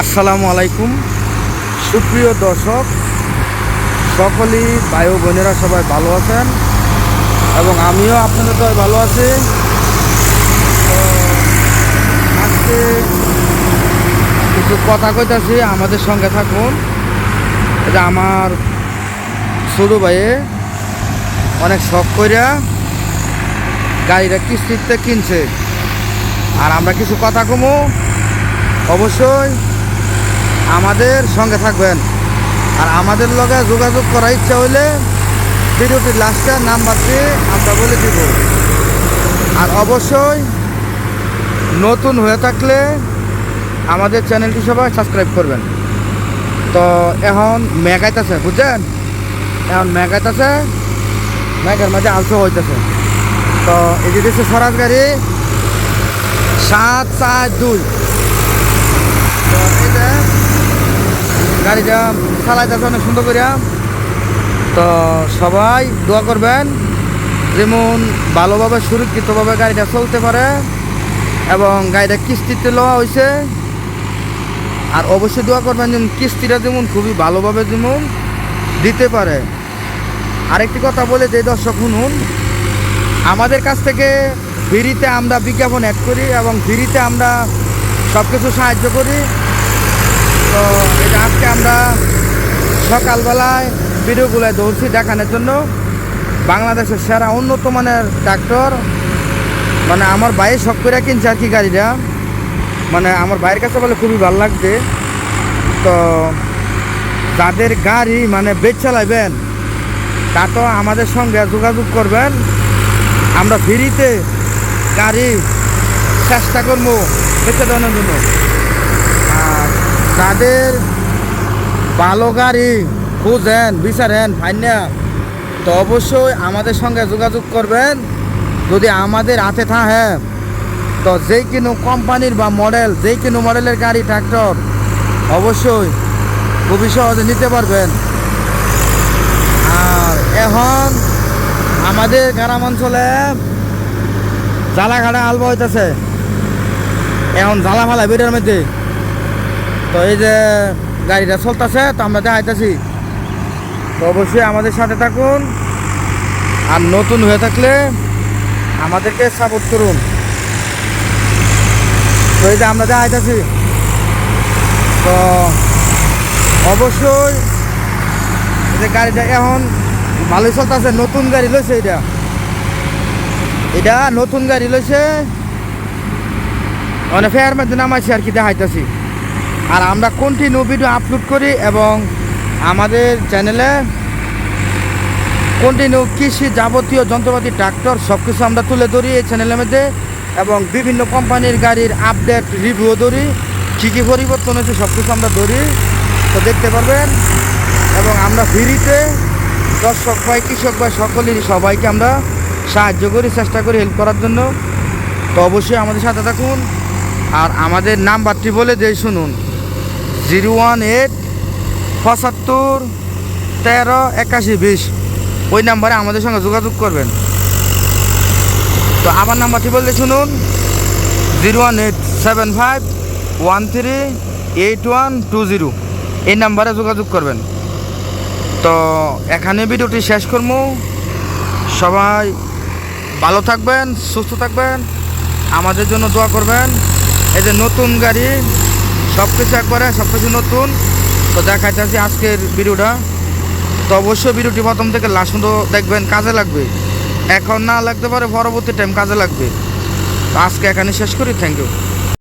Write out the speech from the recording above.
আসসালামু আলাইকুম। সুপ্রিয় দর্শক, সকলেই ও বোনেরা সবাই ভালো আছেন এবং আমিও আপনাদের সবাই ভালো আছি। আজকে কিছু কথা কইতাছি, আমাদের সঙ্গে থাকুন। এটা আমার ছোটো ভাইয়ে অনেক শখ কইরা গাড়িটা কিস্তিতে কিনছে। আর আমরা কিছু কথা কমু। অবশ্যই আমাদের সঙ্গে থাকবেন। আর আমাদের লগে যোগাযোগ করার ইচ্ছা হইলে ভিডিওটির লাস্টে নাম্বারটি আমরা বলে দিব। আর অবশ্যই নতুন হয়ে থাকলে আমাদের চ্যানেলটি সবাই সাবস্ক্রাইব করবেন। তো এখন মেঘাইতেছে বুঝছেন? এখন মেঘাইতেছে মেঘের মাঝে আলসো হইতেছে। তো এই যে দেশে স্বরাজ গাড়ি, সাত চার দুই তো এই যে গাড়িটা চালাইতেছে অনেক সুন্দর করে তো সবাই দোয়া করবেন, যেমন ভালোভাবে সুরক্ষিতভাবে গাড়িটা চলতে পারে এবং গাড়িটা কিস্তিতে লওয়া হয়েছে আর অবশ্যই দোয়া করবেন যেমন কিস্তিটা যেমন খুবই ভালোভাবে যেমন দিতে পারে। আরেকটি কথা বলে যে দর্শক শুনুন, আমাদের কাছ থেকে ফ্রিতে আমরা বিজ্ঞাপন অ্যাড করি এবং ফ্রিতে আমরা সব কিছু সাহায্য করি। তো এটা আজকে আমরা সকালবেলায় ভিডিওগুলোয় দৌড়ছি দেখানোর জন্য। বাংলাদেশের সেরা উন্নত মানের ট্রাক্টর। মানে আমার ভাই শখ করে কিনছে আর কি গাড়িটা। মানে আমার ভাইয়ের কাছে বলে খুবই ভালো লাগছে। তো যাদের গাড়ি মানে বেচ চালাইবেন, তা তো আমাদের সঙ্গে যোগাযোগ করবেন। আমরা ফ্রিতে গাড়ি চেষ্টা করব বেঁচে দেওয়ার জন্য। যাদের ভালো গাড়ি খুঁজেন, বিচারেন ফাইনা তো অবশ্যই আমাদের সঙ্গে যোগাযোগ করবেন। যদি আমাদের হাতে থাকে, তো যেই কোনো কোম্পানির বা মডেল যে কোনো মডেলের গাড়ি ট্রাক্টর অবশ্যই খুবই সহজে নিতে পারবেন। আর এখন আমাদের গ্রাম অঞ্চলে জ্বালাঘাটা আলবা হইতেছে এখন জ্বালা ফালা বেটার মধ্যে তো এই যে গাড়িটা চলতেছে, তো আমরা দেখাইতেছি। তো অবশ্যই আমাদের সাথে থাকুন আর নতুন হয়ে থাকলে আমাদেরকে সাপোর্ট করুন। তো এই যে আমরা দেখাইতেছি। তো অবশ্যই যে গাড়িটা এখন ভালোই চলতেছে, নতুন গাড়ি লইছে এটা এটা নতুন গাড়ি লইছে। মানে ফেয়ার মধ্যে নামাইছি আর কি দেখাইতেছি। আর আমরা কোনটি কন্টিনিউ ভিডিও আপলোড করি এবং আমাদের চ্যানেলে কোনটি কন্টিনিউ কৃষি যাবতীয় যন্ত্রপাতি ট্রাক্টর সব কিছু আমরা তুলে ধরি এই চ্যানেলের মধ্যে এবং বিভিন্ন কোম্পানির গাড়ির আপডেট রিভিউ ধরি, কী কী পরিবর্তন হয়েছে সব কিছু আমরা ধরি। তো দেখতে পারবেন এবং আমরা ফ্রিতে দর্শক ভাই, কৃষক ভাই সকলেরই সবাইকে আমরা সাহায্য করি, চেষ্টা করি হেল্প করার জন্য। তো অবশ্যই আমাদের সাথে থাকুন। আর আমাদের নাম্বারটি বলে যেই শুনুন। জিরো ওয়ান এইট পঁচাত্তর তেরো একাশি বিশ। ওই নাম্বারে আমাদের সঙ্গে যোগাযোগ করবেন। তো আমার নাম্বারটি বলতে শুনুন, zero one eight seven five one three eight one two zero. এই নাম্বারে যোগাযোগ করবেন। তো এখানে ভিডিওটি শেষ করব। সবাই ভালো থাকবেন, সুস্থ থাকবেন, আমাদের জন্য দোয়া করবেন। এই যে নতুন গাড়ি সব কিছু একবারে, সব কিছু নতুন। তো দেখাইতেছি আজকের ভিডিওটা। তো অবশ্যই ভিডিওটি প্রথম থেকে লাস্ট পর্যন্ত দেখবেন, কাজে লাগবে। এখন না লাগতে পারে পরবর্তী টাইম কাজে লাগবে। তো আজকে এখানে শেষ করি থ্যাংক ইউ